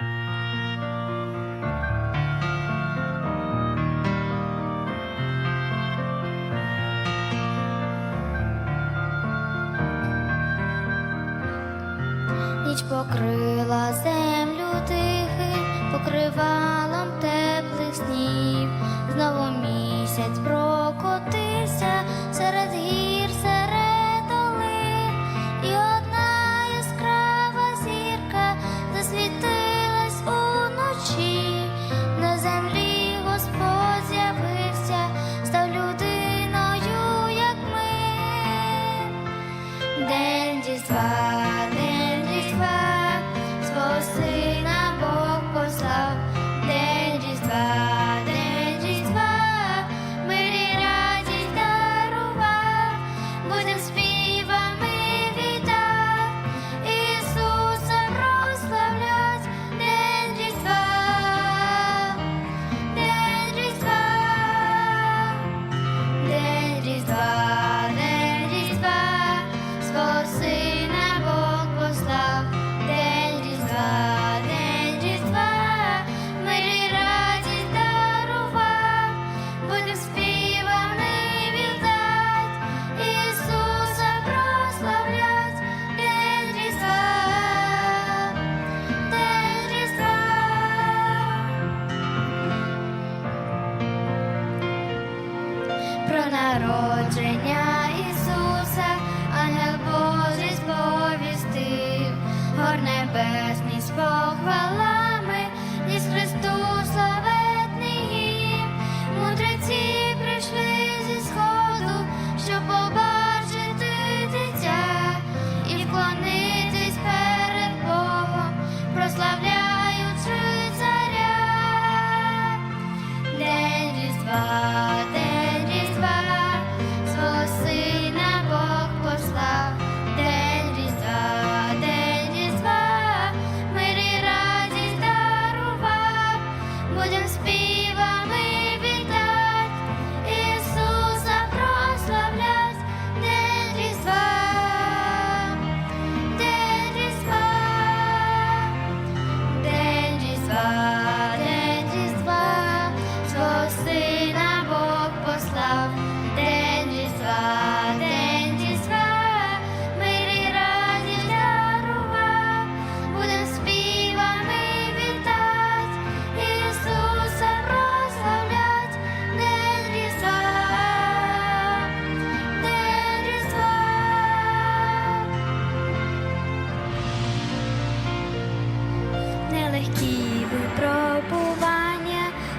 Ніч покрила землю тихим, покривалом теплих снів, знову місяць прокотився. народження. Ісуса. хвоста.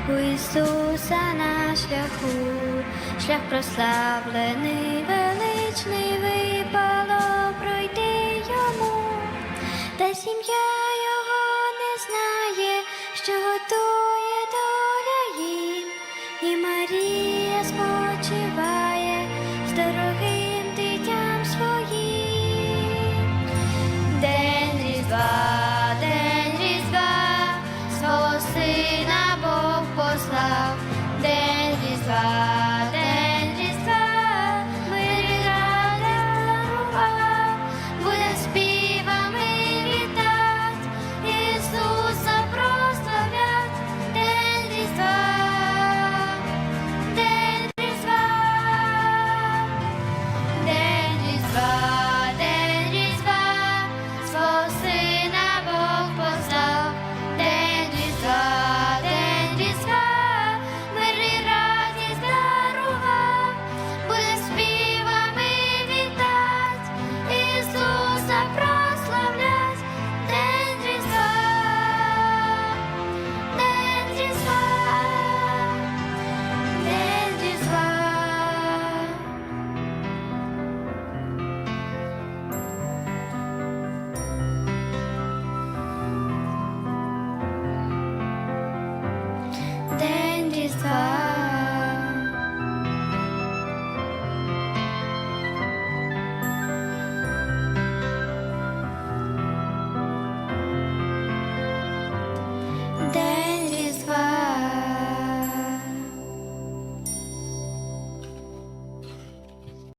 у Ісуса на шляху, шлях прославлений, величний випало пройти йому та сім'я. さ